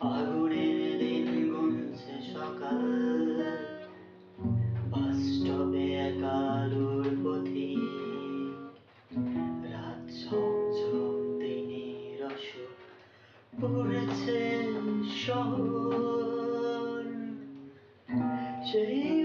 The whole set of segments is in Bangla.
আগুনের দিন গুনছে সকাল। বাস স্টপে একালুর পথি। রাত ঝমঝম দিনের অসুখ পড়েছে শহর। সেই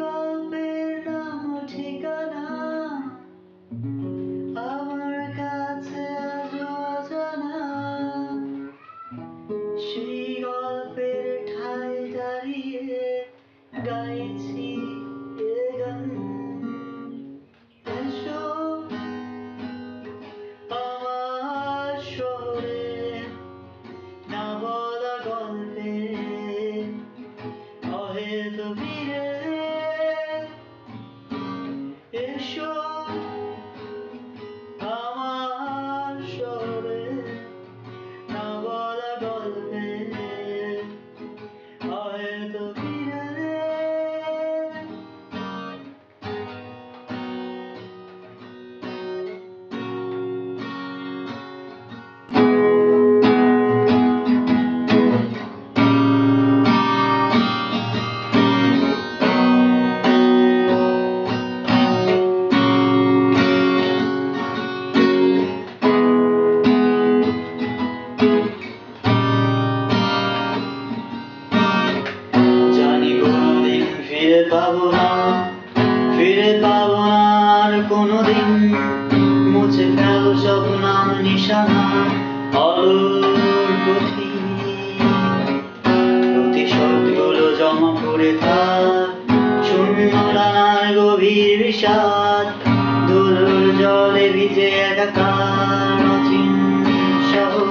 আর কোনোদিন মুছে ফেল সব নাম নিশানা পুঁথি প্রতিশোধগুলো জমা করে থাক গভীর বিষাদ ধুলোর জলে ভিজে একাকার অচিন শহর।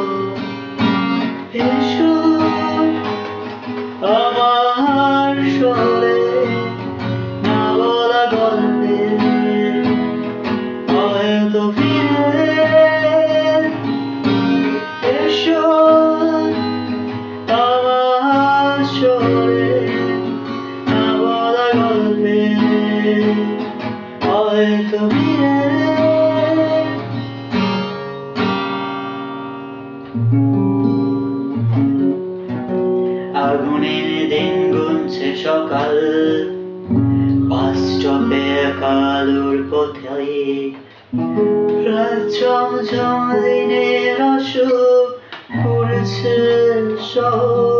আগুনের দিন গুনছে সকাল বাস স্টপে কালুর পথে ঝমঝম দিনের অসুখ পড়েছে শহর